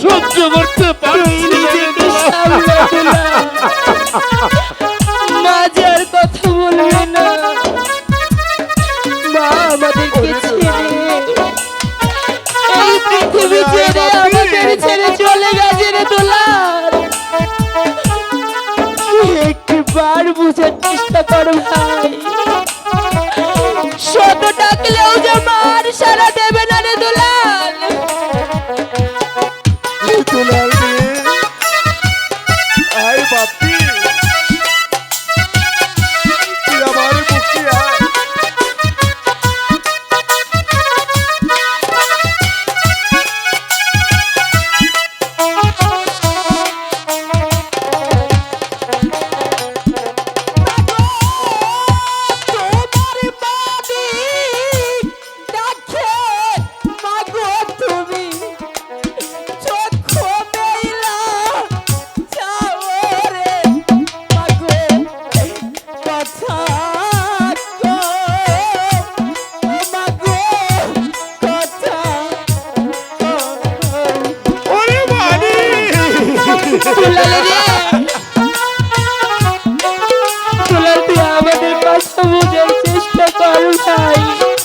সহ্য কথা বলবি না মা আমাদেরকে ছেড়ে ছেড়ে ছেড়ে চলে গেছে রে দোলার একবার বুঝার চেষ্টা করো ভাই। আমাদের কথা বোঝার চেষ্টা করো ভাই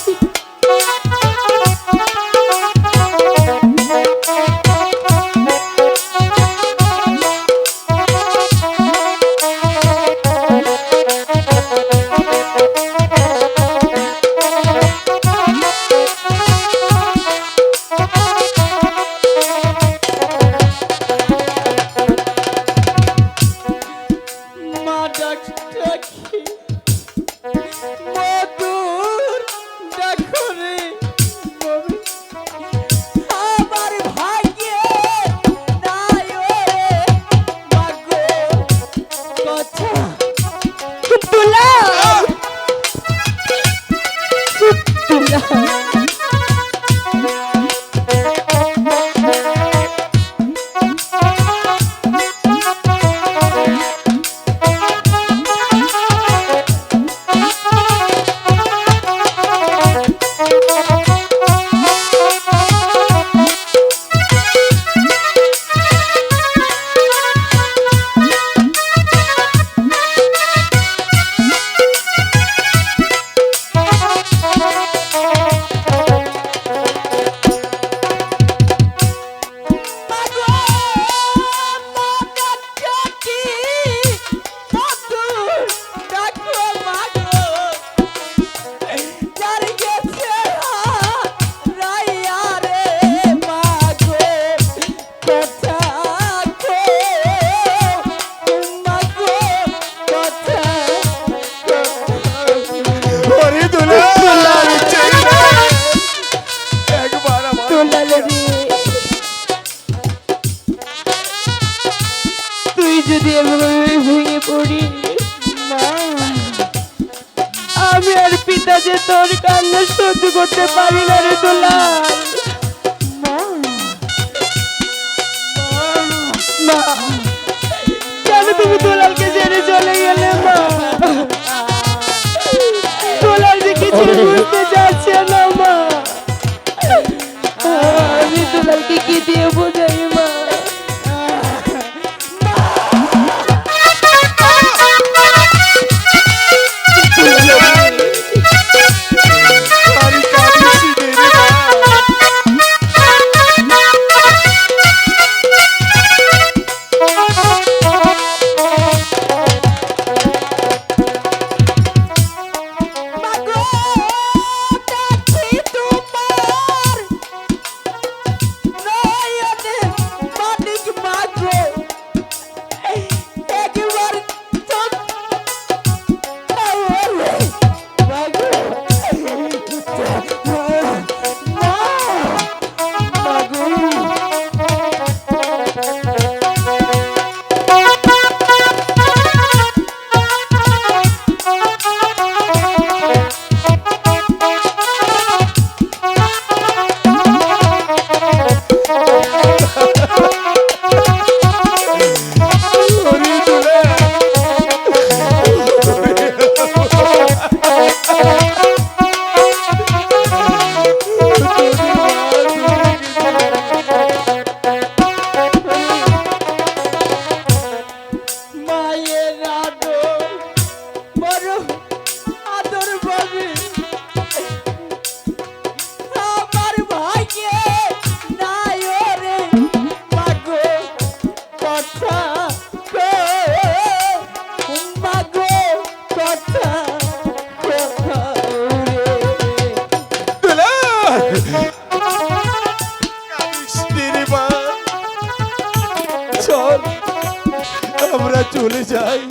চলে যায়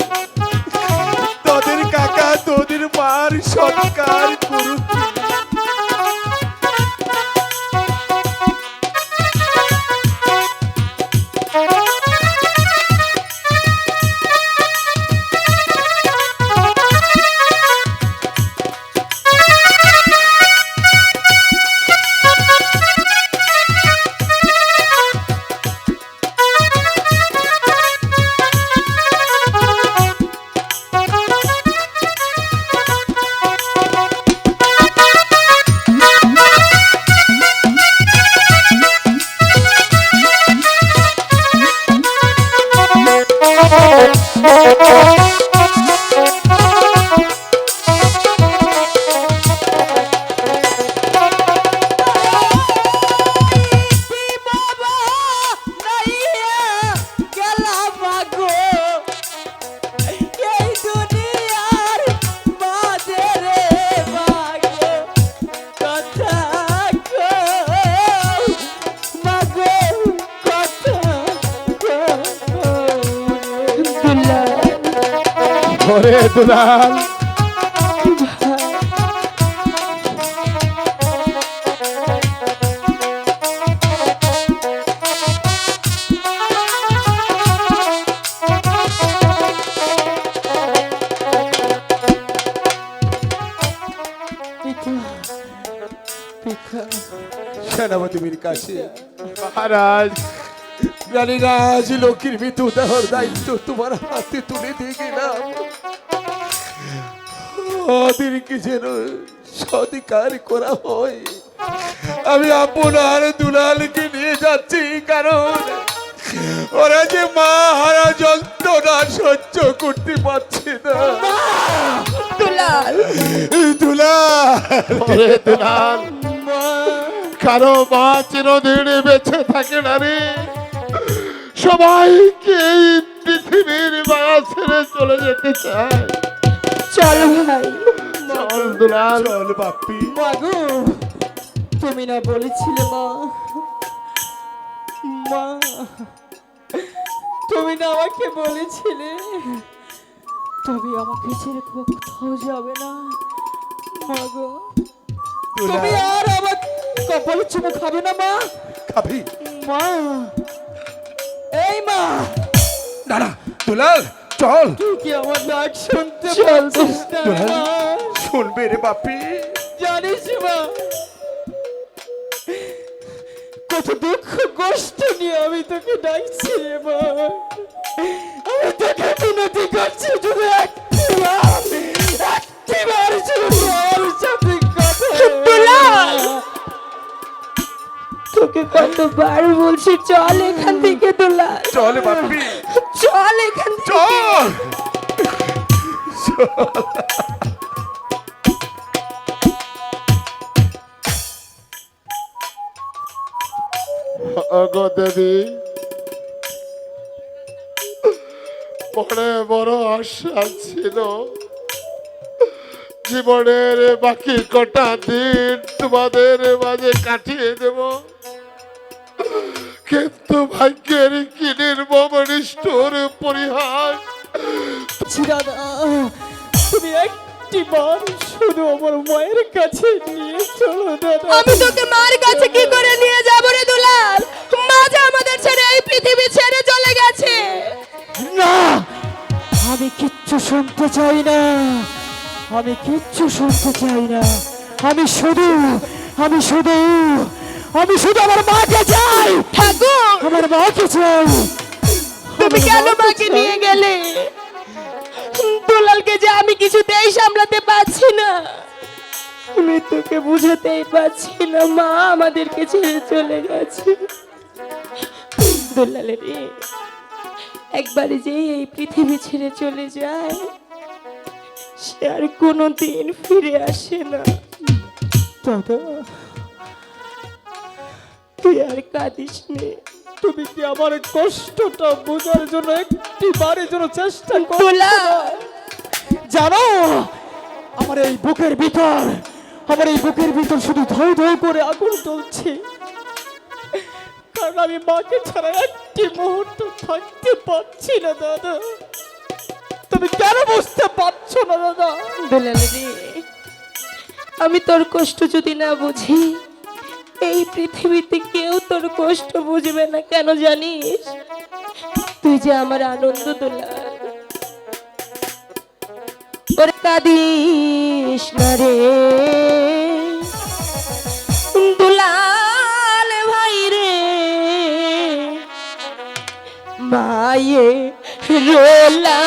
তোদের কাকা তোদের মার সৎকার করুক। দুলাল পিতা পিতা সেনাপতি মীর কাছে মহারাজ। রানীরাজ লক্ষ্মীর মৃত্যু দেহর দায়িত্ব তোমার হাতে তুলে দিয়ে গেলাম। ওদেরকে যেন সধিকার করা হয়। আমি আপনার দুলালকে নিয়ে যাচ্ছি কারণ ওরা যে মা হারা যন্ত্রণা সহ্য করতে পারছে না। দুলাল! দুলাল! ওরে দুলাল! কারও মা চিরদিন বেঁচে থাকে না রে। সবাইকে এই পৃথিবীর মায়া ছেড়ে চলে যেতে চায় চল ভাই। চল দুলাল। চল বাপ্পি। মাগো তুমি না বলেছিলে মা। মা তুমি না আমাকে বলেছিলে। তুমি আমাকে ছেড়ে কোথাও যাবে না। মাগো তুমি আর আমার কপালে চুমু খাবে না মা। খাবি। মা এই মা! দাঁড়া দুলাল চল। তুই কি আমার ডাক শুনতে পাচ্ছিস না? শুনবে রে বাপি। জানিস মা কত দুঃখ কষ্ট নিয়ে আমি তোকে ডাকছি রে মা। আমি তোকে বিনতি করছি শুধু একটিবার একটিবার শুধু আমার সাথে কথা তোকে কতবার বলছি চল এখান থেকে দোলা চল বাপি চল এখান চল। ওগো দেবী পরে বড় আশা ছিল। জীবনের বাকি কটা দিন তোমাদের মাঝে কাটিয়ে দেব। কিন্তু ভাগ্যের কি নির্মম নিষ্ঠুর পরিহাস। দাদা তুমি একটি বার শুধু আমার মায়ের কাছে নিয়ে চলো দাদা। আমি তোকে মার কাছে কি করে নিয়ে যাব রে দুলাল? মা যে আমাদের ছেড়ে এই পৃথিবী ছেড়ে চলে গেছে। না! আমি কিচ্ছু শুনতে চাই না। আমি কিচ্ছু শুনতে চাই না। আমি শুধু আমি শুধু আমি শুধু আমার মাকে চাই। ঠাকুর! আমার মাকে চাই। তুমি কেন মাকে নিয়ে গেলে? দুলালকে যে আমি কিছুতেই সামলাতে পারছি না। আমি তোকে বুঝাতেই পারছি না মা আমাদেরকে ছেড়ে চলে গেছে। দুলালে রে একবারে যে এই পৃথিবী ছেড়ে চলে যায় সে আর কোনো দিন ফিরে আসে না। দাদা তুই আর কাঁদিস নে। তুমি কি আমার কষ্টটা বোঝার জন্য একটি বারের জন্য চেষ্টা করো দুলাল! জানো আমার এই বুকের ভিতর আমার এই বুকের ভিতর শুধু ধৌ ধৌ করে আগুন জ্বলছে। কারণ আমি মাকে ছাড়া একটি মুহূর্ত থাকতে পারছি না দাদা। তুমি কেন বুঝতে পারছ না দাদা? দুলাল আমি তোর কষ্ট যদি না বুঝি এই পৃথিবীতে কেউ তোর কষ্ট বুঝবে না, কেন জানিস? তুই যে আমার আনন্দ দুলাল ওরে কাঁদিস না রে। দুলাল ভাই রে। মায়ে রোলা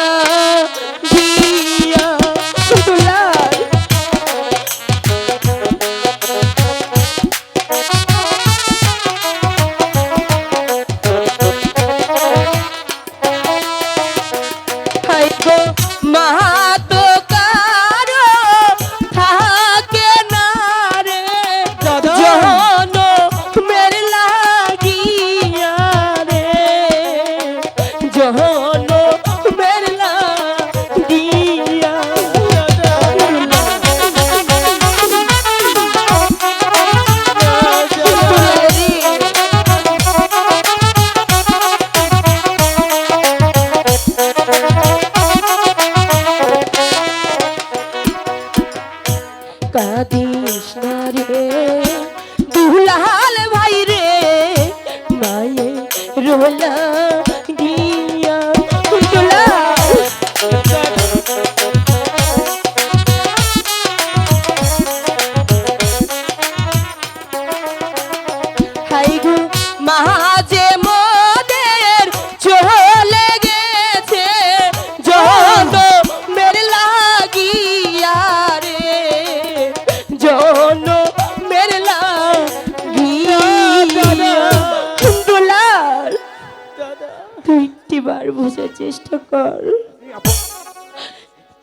বোঝার চেষ্টা কর।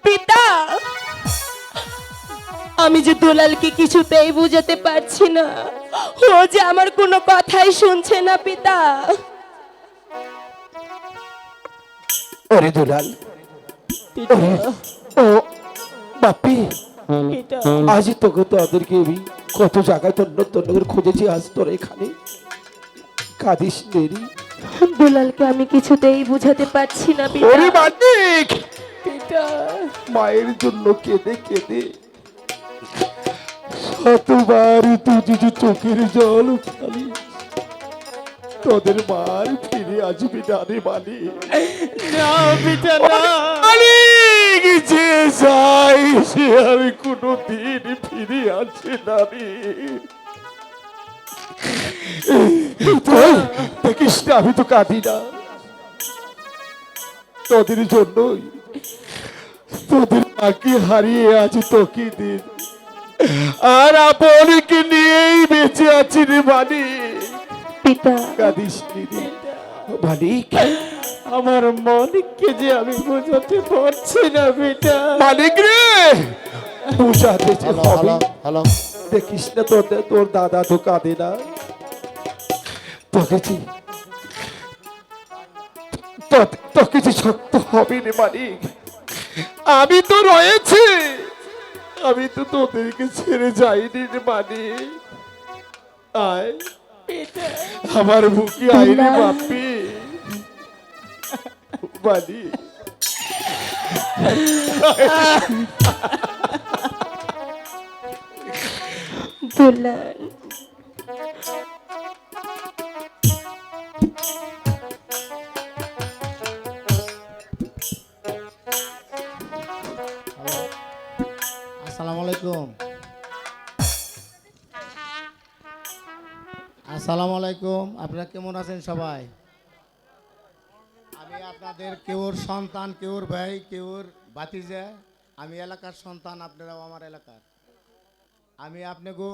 পিতা আমি যে দুলালকে কিছুতেই বুঝাতে পারছি না। ও যে আমার কোনো কথাই শুনছে না পিতা। ওরে দুলাল পিতা। ও বাপি পিতা। আজ তোকে তো ওদেরকে আমি কত জায়গায় তন্ন তন্ন করে খুঁজেছি আজ তোর এখানে। কাঁদিস নেরি দুলালকে আমি কিছুতেই বুঝাতে পারছি না ওরে মানিক! পিতা। মায়ের জন্য কেঁদে কেঁদে। শতবার তুই যে চোখের জল উঠালি তোদের মার ফিরে আসবি না রে মালিক না পিতা না। যে যাই সে আর কোনো দিন ফিরে আসে না রে। তুই দেখিস না আমি তো কাঁদি না। তোদের জন্যই তোদের মাকে হারিয়ে আছি তোকে দিন। আর আপনকে নিয়েই বেঁচে আছি রে পিতা। কাঁদিস আমার মনকে যে আমি বোঝাতে পারছি না পিতা মালিক রে বুঝাতে হ্যালো দেখিস না তোর তোর দাদা তো কাঁদে না। তোকে তোকে যে শক্ত হবে রে মালিক আমি তো রয়েছি। আমি তো তোদেরকে ছেড়ে যাইনি রে মালিক আয় আমার বুকে আইরে বাপি। মালিক দুলাল আসসালামু আলাইকুম। আপনারা কেমন আছেন সবাই? আমি আপনাদের কেউর সন্তান, কেউর ভাই, কেউর বাতিজা আমি এলাকার সন্তান, আপনারাও আমার এলাকার। আমি আপনাকে